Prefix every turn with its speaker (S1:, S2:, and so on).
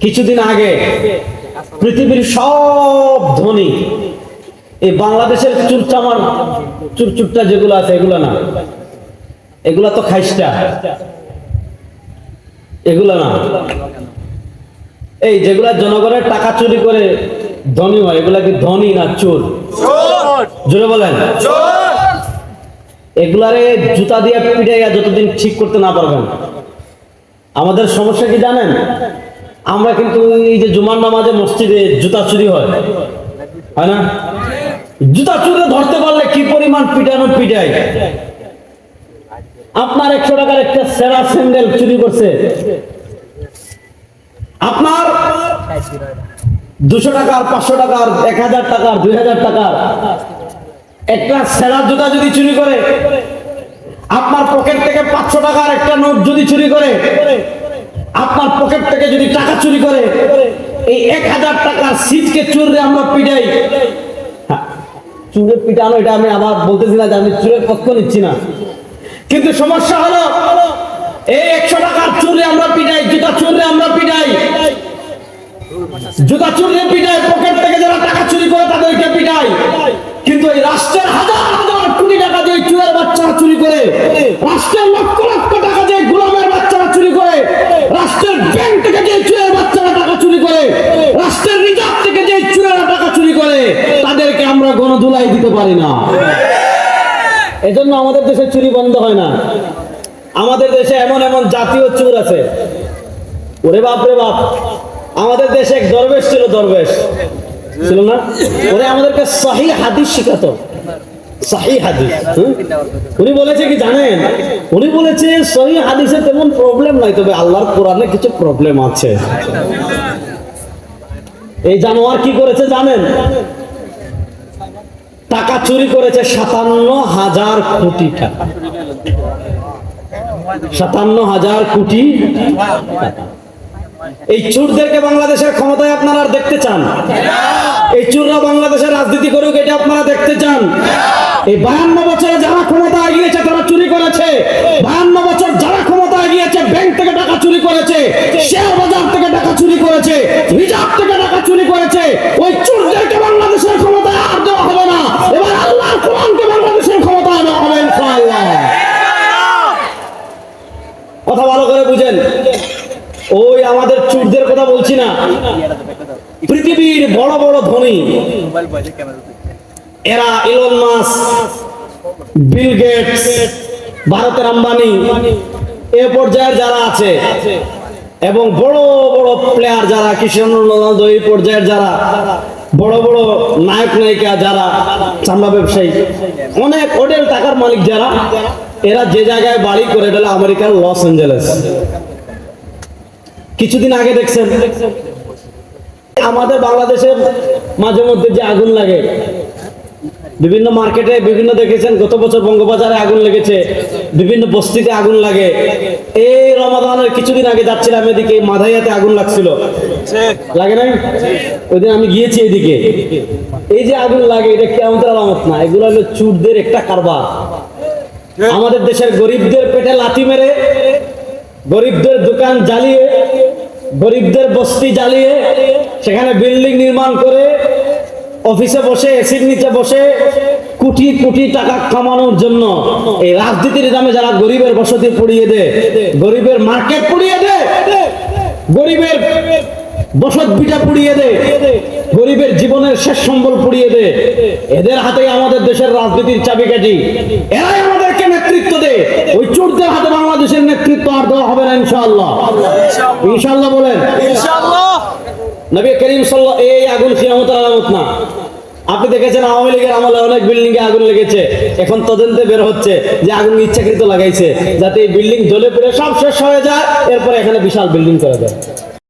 S1: কিছুদিন আগে পৃথিবীর সব ধনী এই বাংলাদেশের চুরচামার চুরচুরটা যেগুলো আছে এগুলো না। এগুলা তো খাইস্টা। এগুলো না। এই যেগুলা জনগণের টাকা চুরি করে ধনী হয় এগুলা কি ধনী না চোর? জোরে বলেন। এগুলারে জুতা দিয়ে পিটাইয়া যতদিন ঠিক করতে না পারবেন। আমাদের সমস্যা কি জানেন? আমরা কিন্তু এই যে জুমার নামাজে মসজিদে জুতা চুরি হয়। হয় না? জুতা চুরি ধরতে পারলে কি পরিমাণ পিটানো পিটাই আপনার একশো টাকার একটা সেরা স্যান্ডেল চুরি করছে। আপনার দুশো টাকার, পাঁচশো টাকার, এক হাজার টাকার, দুই হাজার টাকার একটা সেরা জুতা যদি চুরি করে, আপনার পকেট থেকে পাঁচশো টাকার একটা নোট যদি চুরি করে আপনার পকেট থেকে যদি টাকা চুরি করে এই এক হাজার টাকার সিটকে চুরে আমরা পিটাই। হ্যাঁ, চুরে পিটানো এটা আমি আবার বলতেছি না যে আমি চুরের পক্ষ নিচ্ছি না। কিন্তু সমস্যা হলো এই একশো টাকার আমরা পিটাই জুতা চুরে আমরা পিটাই। জুতা পিটাই পকেট থেকে যারা টাকা চুরি করে তাদেরকে পিটাই। কিন্তু এই রাষ্ট্রের হাজার হাজার কোটি টাকা যে চুরের বাচ্চারা চুরি করে রাষ্ট্রের লক্ষ লক্ষ টাকা আমরা গণধুলাই দিতে পারি না। এজন্য আমাদের দেশে চুরি বন্ধ হয় না। আমাদের দেশে এমন এমন জাতীয় চুর আছে। ওরে বাপ রে বাপ, আমাদের দেশে এক দরবেশ ছিল দরবেশ। ছিল না? ওরে আমাদেরকে সহি হাদিস শিখাতো। সহি হাদিস উনি বলেছে কি জানেন? উনি বলেছে, সহি হাদিসে তেমন প্রবলেম নাই, তবে আল্লাহর কোরআনে কিছু প্রবলেম আছে। এই জানোয়ার কি করেছে জানেন? টাকা চুরি করেছে সাতান্ন হাজার কোটি টাকা। সাতান্ন হাজার কোটি এই চুরদেরকে বাংলাদেশের ক্ষমতায় আপনারা দেখতে চান? এই চুররা বাংলাদেশের রাজনীতি করুক, এটা আপনারা দেখতে চান? এই বায়ান্ন বছরে যারা কথা ভালো করে বুঝেন। ওই আমাদের চুরদের কথা বলছি না। পৃথিবীর বড় বড় ধনী, এরা ইলন মাস বিল গেটস ভারতের আম্বানি, এ পর্যায়ের যারা আছে, এবং বড় বড় প্লেয়ার যারা কৃষ্ণ রোনালদো এই পর্যায়ের যারা বড় বড় নায়ক নায়িকা যারা, চামড়া ব্যবসায়ী, অনেক হোটেল টাকার মালিক যারা, এরা যে জায়গায় বাড়ি করে দিলে আমেরিকার লস অ্যাঞ্জেলেস। কিছুদিন আগে দেখছেন, আমাদের বাংলাদেশের মাঝে মধ্যে যে আগুন লাগে, বিভিন্ন মার্কেটে বিভিন্ন দেখেছেন, গত বছর বঙ্গবাজারে আগুন লেগেছে, বিভিন্ন বস্তিতে আগুন লাগে। এই রমাদানের কিছুদিন আগে যাচ্ছিলাম এদিকে, মাধাইয়াতে আগুন লাগছিল। লাগে নাই? ওই দিন আমি গিয়েছি এদিকে। এই যে আগুন লাগে, এটা কেমন আলামত না? এগুলো হলো চুরদের একটা কারবার। আমাদের দেশের গরিবদের পেটে লাথি মেরে, গরিবদের দোকান জ্বালিয়ে, গরিবদের বস্তি জ্বালিয়ে, সেখানে বিল্ডিং নির্মাণ করে, অফিসে বসে, এসির নিচে বসে, কোটি কোটি টাকা কামানোর জন্য এই রাজনীতির নামে যারা গরিবের বসতি পড়িয়ে দেয় গরিবের মার্কেট পুড়িয়ে দেয় গরিবের বসত বিটা পুড়িয়ে দে। গরিবের জীবনের শেষ সম্বল পুড়িয়ে দে। এদের হাতেই আমাদের দেশের রাজনীতির চাবিকাঠি। এরাই আমাদেরকে নেতৃত্ব দে। ওই চোরদের হাতে বাংলাদেশের নেতৃত্ব আর দেওয়া হবে না ইনশাআল্লাহ। ইনশাআল্লাহ বলেন। নবী করিম সাল্লাহ এই আগুন কিয়ামতের আলামত না। আপনি দেখেছেন আওয়ামী লীগের আমলে অনেক বিল্ডিং এ আগুন লেগেছে। এখন তদন্তে বের হচ্ছে যে আগুন ইচ্ছাকৃত লাগাইছে যাতে এই বিল্ডিং জ্বলে পড়ে সব শেষ হয়ে যায় এরপরে এখানে বিশাল বিল্ডিং করা যায়।